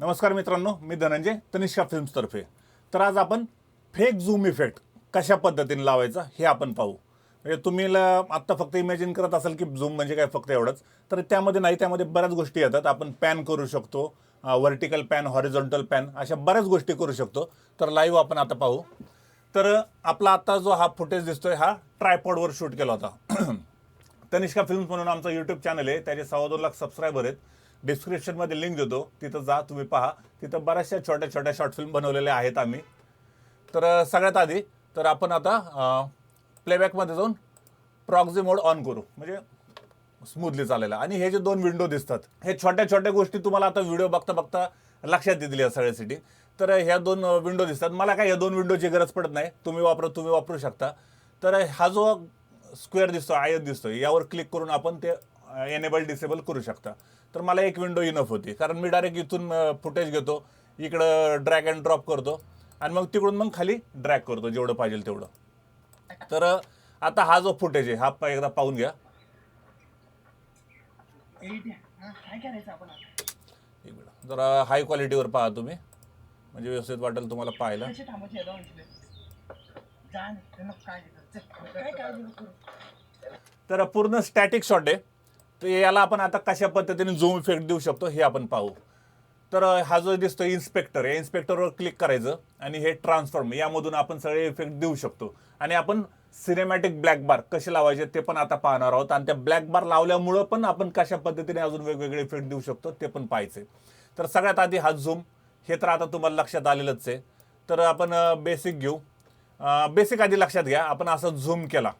नमस्कार मित्रांनो मी धनंजय तनिष्का फिल्म्सतर्फे तर आज आपण फेक झूम इफेक्ट कशा पद्धतीने लावायचा हे आपण पाहू. म्हणजे तुम्ही ल- आत्ता फक्त इमॅजिन करत असाल की झूम म्हणजे काय फक्त एवढंच. तर त्यामध्ये नाही त्यामध्ये बऱ्याच गोष्टी येतात. आपण पॅन करू शकतो व्हर्टिकल पॅन हॉरिझॉन्टल पॅन अशा बऱ्याच गोष्टी करू शकतो. तर लाईव्ह आपण आता पाहू. तर आपला आता जो हा फुटेज दिसतोय हा ट्रायपॉडवर शूट केला होता. तनिष्का फिल्म्स म्हणून आमचा यूट्यूब चॅनल आहे. त्याचे सव्वा दोन लाख सबस्क्रायबर आहेत. डिस्क्रिप्शनमध्ये लिंक देतो. तिथं जा तुम्ही पहा. तिथं बऱ्याचशा छोट्या छोट्या शॉर्ट फिल्म बनवलेल्या आहेत आम्ही. तर सगळ्यात आधी तर आपण आता प्लेबॅकमध्ये जाऊन प्रॉक्झी मोड ऑन करू. म्हणजे स्मूथली चालेला. आणि हे जे दोन विंडो दिसतात हे छोट्या छोट्या गोष्टी तुम्हाला आता व्हिडिओ बघता बघता लक्षात येतील या सगळ्यासाठी तर ह्या दोन विंडो दिसतात. मला काय या दोन विंडोची गरज पडत नाही. तुम्ही वापरा तुम्ही वापरू शकता. तर हा जो स्क्वेअर दिसतो आयत दिसतो यावर क्लिक करून आपण ते एनेबल डिसेबल करू शकता. तर मला एक विंडो इनफ होती. कारण मी डायरेक्ट इथून फुटेज घेतो इकडं ड्रॅग अँड ड्रॉप करतो आणि मग तिकडून मग खाली ड्रॅग करतो जेवढं पाहिजे तेवढं. तर आता हा जो फुटेज आहे हा एकदा पाहून घ्या. जरा हाय क्वालिटीवर पहा तुम्ही. म्हणजे व्यवस्थित वाटेल तुम्हाला पाहायला. तर पूर्ण स्टॅटिक शॉट आहे. तर याला आपण आता कशा पद्धतीने झूम इफेक्ट देऊ शकतो हे आपण पाहू. तर हा जो दिसतो इन्स्पेक्टर या इन्स्पेक्टरवर क्लिक करायचं आणि हे ट्रान्सफॉर्म यामधून आपण सगळे इफेक्ट देऊ शकतो. आणि आपण सिनेमॅटिक ब्लॅक बार कसे लावायचे ते पण आता पाहणार आहोत. आणि त्या ब्लॅक बार लावल्यामुळं पण आपण कशा पद्धतीने अजून वेगवेगळे इफेक्ट देऊ शकतो ते पण पाहायचे तर सगळ्यात आधी हा झूम हे तर आता तुम्हाला लक्षात आलेलंच आहे. तर आपण बेसिक घेऊ. बेसिक आधी लक्षात घ्या. आपण असं झूम केला.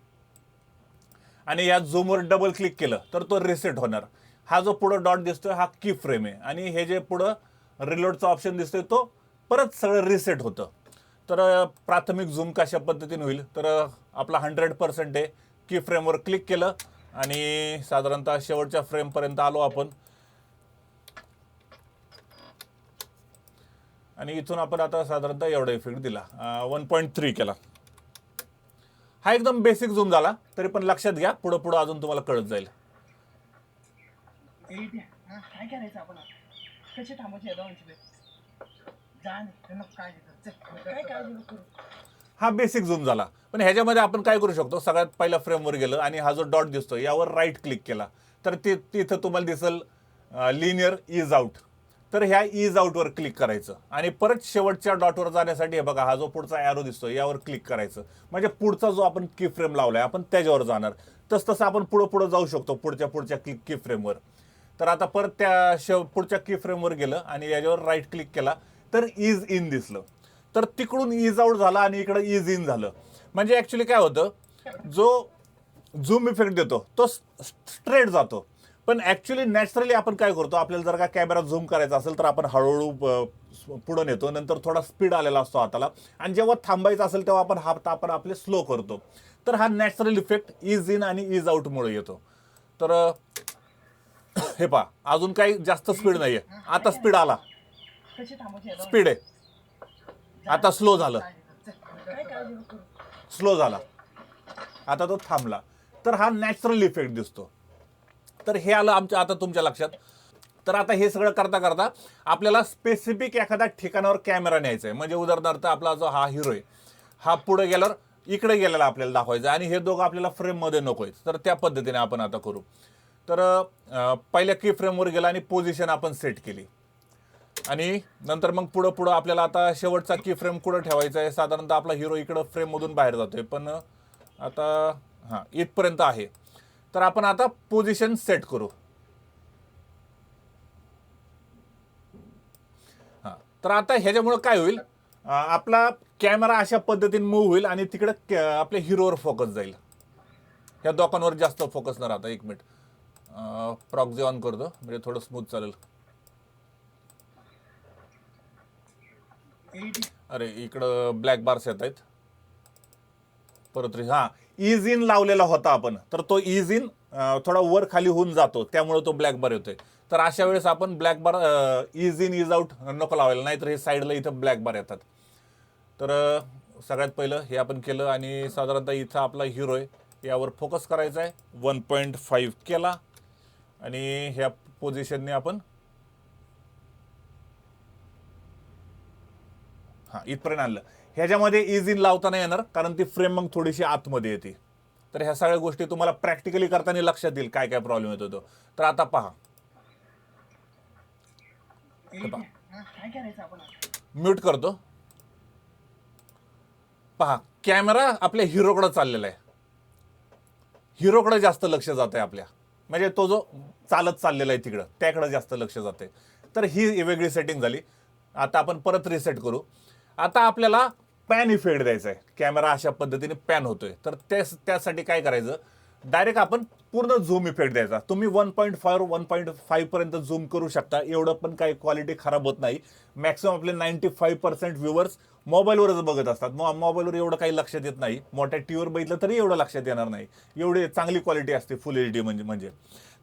आणि या झूमवर डबल क्लिक केलं तर तो रिसेट होणार. हा जो पुढं डॉट दिसतोय हा की फ्रेम आहे. आणि हे जे पुढं रिलोडचा ऑप्शन दिसतोय तो परत सगळं रिसेट होतं. तर प्राथमिक झूम कशा पद्धतीने होईल? तर आपला हंड्रेड पर्सेंट आहे. की फ्रेमवर क्लिक केलं आणि साधारणतः शेवटच्या फ्रेमपर्यंत आलो आपण. आणि इथून आपण आता साधारणतः एवढा इफेक्ट दिला. वन पॉईंट थ्री केला. हा एकदम बेसिक झूम झाला. तरी पण लक्षात घ्या पुढं पुढं अजून तुम्हाला कळत जाईल. हा काय करायचं आपण? कसे थांबायचे. हा बेसिक झूम झाला. पण ह्याच्यामध्ये आपण काय करू शकतो? सगळ्यात पहिल्या फ्रेमवर गेलं आणि हा जो डॉट दिसतो यावर राईट क्लिक केला. तर ते तिथं तुम्हाला दिसेल लिनियर इज आउट तर ह्या इज आउटवर क्लिक करायचं. आणि परत शेवटच्या डॉटवर जाण्यासाठी हे बघा हा जो पुढचा ॲरो दिसतो यावर क्लिक करायचं. म्हणजे पुढचा जो आपण की फ्रेम लावला आहे आपण त्याच्यावर जाणार. तस तसं आपण पुढं पुढं जाऊ शकतो पुढच्या पुढच्या क्लिक की फ्रेमवर तर आता परत त्या शेव पुढच्या की फ्रेमवर गेलं आणि याच्यावर राईट क्लिक केला तर इज इन दिसलं. तर तिकडून इज आउट झाला आणि इकडं इज इन झालं. म्हणजे ॲक्च्युली काय होतं जो झूम इफेक्ट देतो तो स्ट्रेट जातो. पण ॲक्च्युली नॅचरली आपण काय करतो आपल्याला जर का कॅमेरा झूम करायचा असेल तर आपण हळूहळू पुढे पुढं नेतो. नंतर थोडा स्पीड आलेला असतो हाताला. आणि जेव्हा थांबायचं असेल तेव्हा आपण हात आपण आपले स्लो करतो. तर हा नॅचरल इफेक्ट इज इन आणि इज आउटमुळे येतो. तर हे पहा. अजून काही जास्त स्पीड नाही आहे आता स्पीड आला. स्पीड आहे. आता स्लो झालं. स्लो झाला. आता तो थांबला. तर हा नॅचरल इफेक्ट दिसतो. तर हे आलं आमच्या आता तुमच्या लक्षात. तर आता हे सगळं करता करता आपल्याला स्पेसिफिक एखाद्या ठिकाणावर कॅमेरा न्यायचा आहे म्हणजे उदाहरणार्थ आपला जो हा हिरो आहे हा पुढे गेल्यावर इकडे गेलेला आपल्याला दाखवायचा आणि हे दोघं आपल्याला फ्रेममध्ये नको आहेत. तर त्या पद्धतीने आपण आता करू. तर पहिल्या की फ्रेमवर गेला आणि पोझिशन आपण सेट केली. आणि नंतर मग पुढं पुढं आपल्याला आता शेवटचा की फ्रेम कुठं ठेवायचा आहे? साधारणतः आपला हिरो इकडं फ्रेममधून बाहेर जातोय. पण आता हां इथपर्यंत आहे. तर आपण आता पोझिशन सेट करू. तर आता ह्याच्यामुळे काय होईल? आपला कॅमेरा अशा पद्धतीने मूव्ह होईल आणि तिकडं आपल्या हिरोवर फोकस जाईल. ह्या दोकांवर जास्त फोकस न राहता एक मिनिट प्रॉक्झी ऑन करतो म्हणजे थोडं स्मूथ चालेल. अरे इकडं ब्लॅक बार्स येत आहेत. परत हां हा. इज इन लावलेला होता आपण. तर तो इज इन थोडा वर खाली होऊन जातो. त्यामुळे तो ब्लॅक बार येतोय. तर अशा वेळेस आपण black bar ease in ease out नको लावायला. नाहीतर हे साईडला इथं ब्लॅक बार येतात. तर सगळ्यात पहिलं हे आपण केलं आणि साधारणतः इथं आपला हिरो आहे. यावर फोकस करायचा आहे. वन पॉईंट फाईव्ह केला. आणि ह्या पोझिशनने आपण हां इथपर्यंत आणलं. ह्याच्यामध्ये इज इन लावता नाही येणार कारण ती फ्रेम मग थोडीशी आतमध्ये येते. तर ह्या सगळ्या गोष्टी तुम्हाला प्रॅक्टिकली करताना लक्षात येईल काय काय प्रॉब्लेम येतो तो. तर आता पहा. म्यूट करतो. पहा कॅमेरा आपल्या हिरोकडे चाललेला आहे. हिरोकडे जास्त लक्ष जात आहे आपल्या. म्हणजे तो जो चालत चाललेला आहे तिकडं त्याकडे जास्त लक्ष जाते तर ही वेगळी सेटिंग झाली. आता आपण परत रिसेट करू. आता आपल्याला पॅन इफेक्ट द्यायचा आहे कॅमेरा अशा पद्धतीने पॅन होतोय. तर त्यास त्यासाठी काय करायचं? डायरेक्ट आपण पूर्ण झूम इफेक्ट द्यायचा. तुम्ही one point five one point five पर्यंत झूम करू शकता. एवढं पण काही क्वालिटी खराब होत नाही. मॅक्सिमम आपले नाईन्टी फाईव्ह पर्सेंट व्ह्युअर्स मोबाईलवरच बघत असतात. मग मोबाईलवर एवढं काही लक्षात येत नाही. मोठ्या टी व्हीवर बघितलं तरी एवढं लक्षात येणार नाही. एवढी चांगली क्वालिटी असते फुल एच डी म्हणजे. म्हणजे.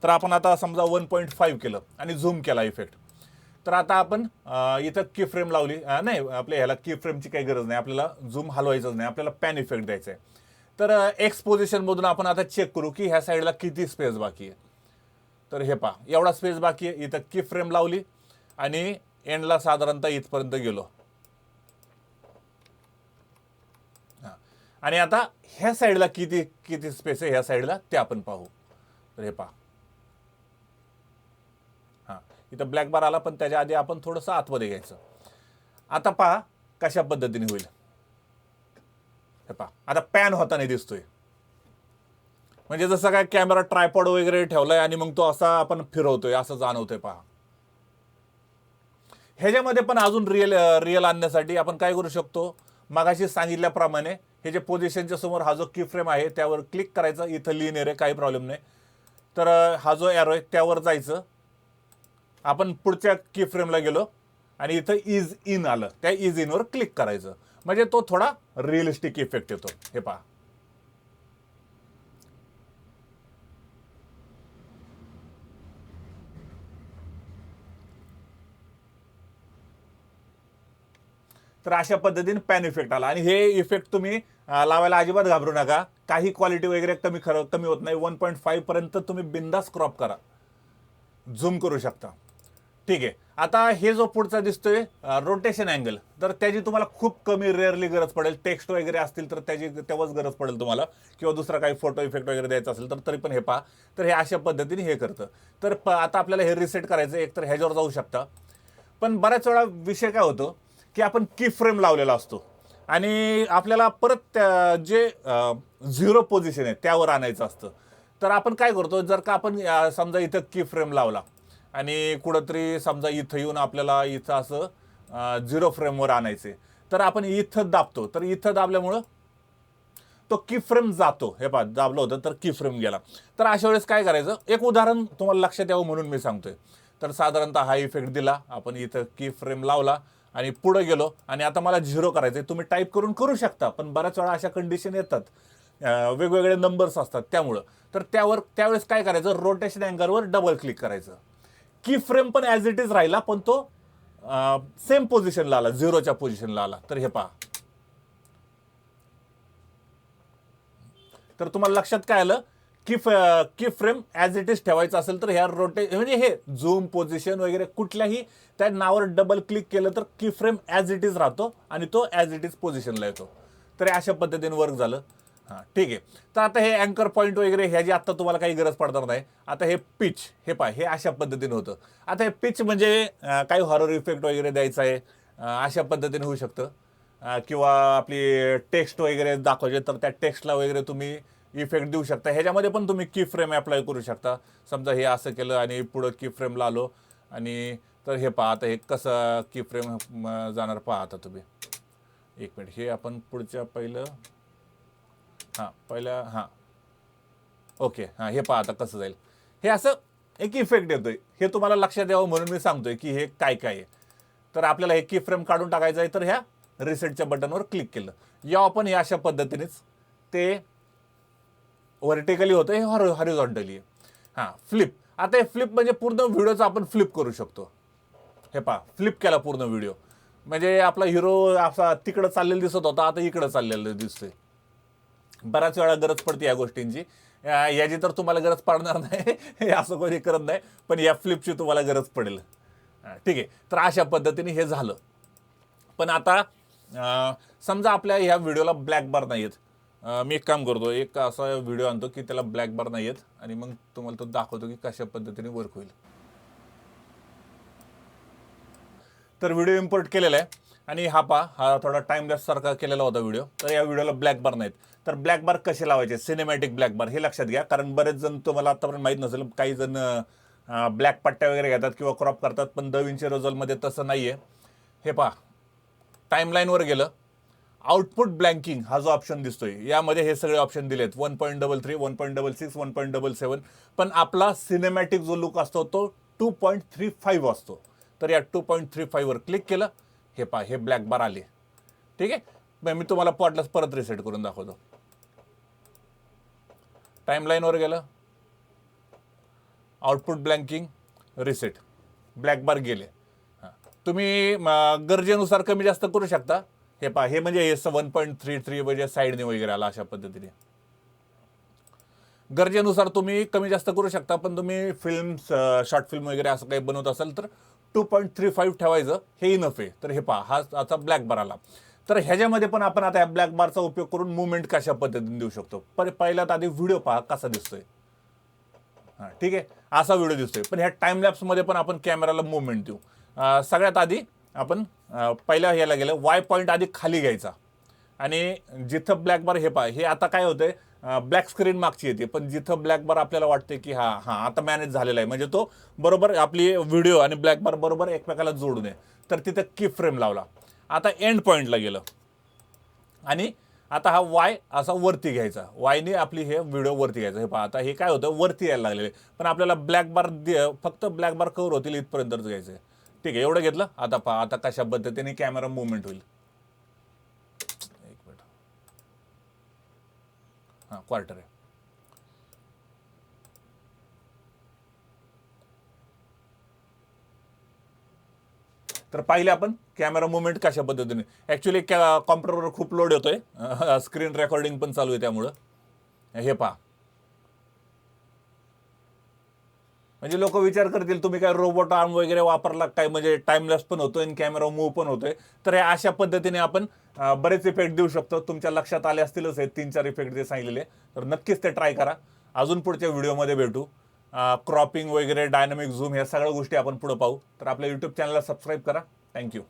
तर आपण आता समजा वन पॉईंट फाईव्ह केलं आणि झूम केला इफेक्ट तर आता आपण इथं की फ्रेम लावली. नाही आपल्या ह्याला की फ्रेमची काही गरज नाही. आपल्याला झूम हलवायचंच नाही. आपल्याला पॅन इफेक्ट द्यायचा आहे. तर एक्स पोझिशनमधून आपण आता चेक करू की ह्या साईडला किती स्पेस बाकी आहे. तर हे पहा. एवढा स्पेस बाकी आहे. इथं की फ्रेम लावली आणि एंडला साधारणतः इथपर्यंत गेलो. हां. आणि आता ह्या साईडला किती किती स्पेस आहे? ह्या साईडला ते आपण पाहू. तर हे पहा. हां. इथं ब्लॅक बार आला पण त्याच्या आधी आपण थोडंसं आतमध्ये घ्यायचं. आता पहा कशा पद्धतीने होईल. हे पहा. आता पॅन होताना दिसतोय. म्हणजे जसं काय कॅमेरा ट्रायपॉड वगैरे ठेवलाय आणि मग तो असा आपण फिरवतोय असं जाणवतोय पहा. ह्याच्यामध्ये पण अजून रिअल रिअल आणण्यासाठी आपण काय करू शकतो? मागाशी सांगितल्याप्रमाणे हे जे पोझिशनच्या समोर हा जो की फ्रेम आहे त्यावर क्लिक करायचं. इथं लिहिणे आहे काही प्रॉब्लेम नाही. तर हा जो एरो आहे त्यावर जायचं. आपण पुढच्या की फ्रेमला गेलो आणि इथं इज इन आलं. त्या इज इनवर क्लिक करायचं. म्हणजे तो थोडा रिअलिस्टिक इफेक्ट येतो. हे पहा. तर अशा पद्धतीने पॅन इफेक्ट आला. आणि हे इफेक्ट तुम्ही लावायला अजिबात घाबरू नका. काही क्वालिटी वगैरे कमी खरं कमी होत नाही. वन पॉईंट फाईव्ह पर्यंत तुम्ही बिंदास क्रॉप करा. झूम करू शकता. ठीक आहे. आता हे जो पुढचा दिसतोय रोटेशन अँगल तर त्याची तुम्हाला खूप कमी रेअरली गरज पडेल. टेक्स्ट वगैरे असतील तर त्याची तेव्हाच गरज पडेल तुम्हाला. किंवा दुसरा काही फोटो इफेक्ट वगैरे द्यायचा असेल तर तरी पण हे पहा. तर हे अशा पद्धतीने हे करतं. तर प- आता आपल्याला हे रिसेट करायचं एक तर ह्याच्यावर जाऊ शकता. पण बऱ्याच वेळा विषय काय होतो की आपण की फ्रेम लावलेला असतो. आणि आपल्याला परत त्या जे झिरो पोझिशन आहे त्यावर आणायचं असतं. तर आपण काय करतो जर का आपण समजा इथं की फ्रेम लावला. आणि कुठंतरी समजा इथं येऊन आपल्याला इथं असं झिरो फ्रेमवर आणायचे. तर आपण इथं दाबतो. तर इथं दाबल्यामुळं तो की फ्रेम जातो. हे पहा दाबलं होतं तर की फ्रेम गेला. तर अशा वेळेस काय करायचं? एक उदाहरण तुम्हाला लक्षात यावं म्हणून मी सांगतोय. तर साधारणतः हा इफेक्ट दिला. आपण इथं की फ्रेम लावला आणि पुढं गेलो. आणि आता मला झिरो करायचं आहे तुम्ही टाईप करून करू शकता पण बऱ्याच वेळा अशा कंडिशन येतात. वेगवेगळे नंबर्स असतात त्यामुळं. तर त्यावर त्यावेळेस काय करायचं? रोटेशन अँगलवर डबल क्लिक करायचं. की फ्रेम पण ॲज इट इज राहिला पण तो सेम पोझिशनला आला झिरोच्या पोझिशनला आला. तर हे पहा. तर तुम्हाला लक्षात काय आलं? की की फ्रेम ॲज इट इज ठेवायचं असेल तर ह्या रोटे म्हणजे हे झूम पोझिशन वगैरे कुठल्याही त्या नावावर डबल क्लिक केलं तर की फ्रेम ॲज इट इज राहतो आणि तो ॲज इट इज पोझिशनला येतो. तर अशा पद्धतीने वर्क झालं. हां ठीक आहे. तर आता हे अँकर पॉईंट वगैरे ह्याची आत्ता तुम्हाला काही गरज पडणार नाही. आता हे पिच हे पहा हे अशा पद्धतीने होतं. आता हे पिच म्हणजे काही हॉरर इफेक्ट वगैरे द्यायचा आहे. अशा पद्धतीने होऊ शकतं. किंवा आपली टेक्स्ट वगैरे दाखवायचे तर त्या टेक्स्टला वगैरे तुम्ही इफेक्ट देऊ शकता. ह्याच्यामध्ये पण तुम्ही की फ्रेम अप्लाय करू शकता. समजा हे असं केलं आणि पुढं की फ्रेमला आलो. आणि तर हे पहा आता हे कसं की फ्रेम जाणार पहा आता तुम्ही. एक मिनिट हे आपण पुढच्या पहिलं हां पहिल्या हां. ओके हां हे पहा आता कसं जाईल. हे असं एक इफेक्ट येतोय हे तुम्हाला लक्षात यावं म्हणून मी सांगतोय की हे काय काय आहे. तर आपल्याला हे की फ्रेम काढून टाकायचं आहे तर ह्या रिसेटच्या बटनवर क्लिक केलं. या आपण हे अशा पद्धतीनेच ते व्हर्टिकली होतं हे हॉर हॉरिझॉन्टली आहे. हां फ्लिप आता हे फ्लिप म्हणजे पूर्ण व्हिडिओचा आपण फ्लिप करू शकतो. हे पहा फ्लिप केला पूर्ण व्हिडिओ. म्हणजे आपला हिरो असा तिकडं चाललेला दिसत होता आता इकडं चाललेलं दिसतोय. बऱ्याच वेळा गरज पडते या गोष्टींची. याची तर तुम्हाला गरज पडणार नाही. हे असं कोणी करत नाही. पण या फ्लिपची तुम्हाला गरज पडेल. ठीक आहे. तर अशा पद्धतीने हे झालं. पण आता समजा आपल्या ह्या व्हिडिओला ब्लॅक बार नाही आहेत मी एक काम करतो. एक असा व्हिडिओ आणतो की त्याला ब्लॅक बार नाही आहेत आणि मग तुम्हाला तो दाखवतो की कशा पद्धतीने वर्क होईल. तर व्हिडिओ इम्पोर्ट केलेला आहे. आणि हा पा हा थोडा टाइमलेस सारखा केलेला होता व्हिडिओ तर या व्हिडिओला ब्लॅक बार नाहीत. तर ब्लॅक बार कसे लावायचे? सिनेमॅटिक ब्लॅक बार हे लक्षात घ्या. कारण बरेच जण तुम्हाला आतापर्यंत माहीत नसेल काही जण ब्लॅक पट्ट्या वगैरे घेतात किंवा क्रॉप करतात पण द विंची रोजलमध्ये तसं नाही आहे हे पहा टाईमलाईनवर गेलं. आउटपुट ब्लँकिंग हा जो ऑप्शन दिसतोय यामध्ये हे सगळे ऑप्शन दिलेत. One point double three one point double six one point double seven पण आपला सिनेमॅटिक जो लुक असतो तो टू पॉईंट थ्री फाईव्ह असतो. तर या टू पॉईंट थ्री फाईव्हवर क्लिक केलं. हे पहा हे ब्लॅक बार आले. ठीक आहे? मी तुम्हाला पॉटलाच परत रिसेट करून दाखवतो. टाईमलाईनवर गेलं. Output blanking reset black bar गेले. हां. तुम्ही गरजेनुसार कमी जास्त करू शकता. हे पहा हे म्हणजे हे वन पॉईंट थ्री थ्री म्हणजे साईडने वगैरे आला अशा पद्धतीने. गरजेनुसार तुम्ही कमी जास्त करू शकता पण तुम्ही फिल्म शॉर्ट फिल्म वगैरे असं काही बनवत असाल तर टू पॉईंट थ्री फाईव्ह ठेवायचं हे इनफ आहे. तर हे पहा हा आता ब्लॅक बार आला. तर ह्याच्यामध्ये पण आपण आता या ब्लॅक बारचा उपयोग करून मुवमेंट कशा पद्धतीने देऊ शकतो? पण पहिल्यात आधी व्हिडिओ पहा कसा दिसतोय. हां ठीक आहे? असा व्हिडिओ दिसतोय. पण ह्या टाइमलॅप्समध्ये पण आपण कॅमेराला मुवमेंट देऊ. सगळ्यात आधी आपण पहिल्या ह्याला गेलं वाय पॉईंट आधी खाली घ्यायचा. आणि जिथं ब्लॅक बार हे पहा हे आता काय होतंय? ब्लॅक स्क्रीन मागची येते. पण जिथं ब्लॅक बार आपल्याला वाटते की हा हा आता मॅनेज झालेला आहे. म्हणजे तो बरोबर आपली व्हिडिओ आणि ब्लॅक बार बरोबर एकमेकाला जोडू नये. तर तिथं की फ्रेम लावला. आता एंड पॉईंटला गेलं. आणि आता हा वाय असा वरती घ्यायचा. वायने आपली हे व्हिडिओ वरती घ्यायचा. हे पहा आता हे काय होतं? वरती यायला लागलेले. पण आपल्याला ब्लॅक बार फक्त ब्लॅक बार कवर होतील इथपर्यंतच घ्यायचं. आहे ठीक आहे एवढं घेतलं? आता पहा आता कशा पद्धतीने कॅमेरा मुवमेंट होईल एक मिनिट हां क्वार्टर आहे. तर पाहिले आपण कॅमेरा मुवमेंट कशा पद्धतीने? ॲक्च्युली कॅ कॉम्प्युटरवर खूप लोड येतोय. स्क्रीन रेकॉर्डिंग पण चालू आहे त्यामुळं. हे पहा. म्हणजे लोक विचार करतील तुम्ही काय रोबोट आर्म वगैरे वापरला काय? म्हणजे टाइमलेस पण होतोय आणि कॅमेरा मूव्ह पण होतोय. तर या अशा पद्धतीने आपण बरेच इफेक्ट देऊ शकतो. तुमच्या लक्षात आले असतीलच हे तीन चार इफेक्ट जे सांगितलेले. तर नक्कीच ते ट्राय करा. अजून पुढच्या व्हिडिओमध्ये भेटू. क्रॉपिंग वगैरे डायनामिक झूम ह्या सगळ्या गोष्टी आपण पुढे पाहू. तर आपल्या यूट्यूब चॅनलला सबस्क्राईब करा. थँक्यू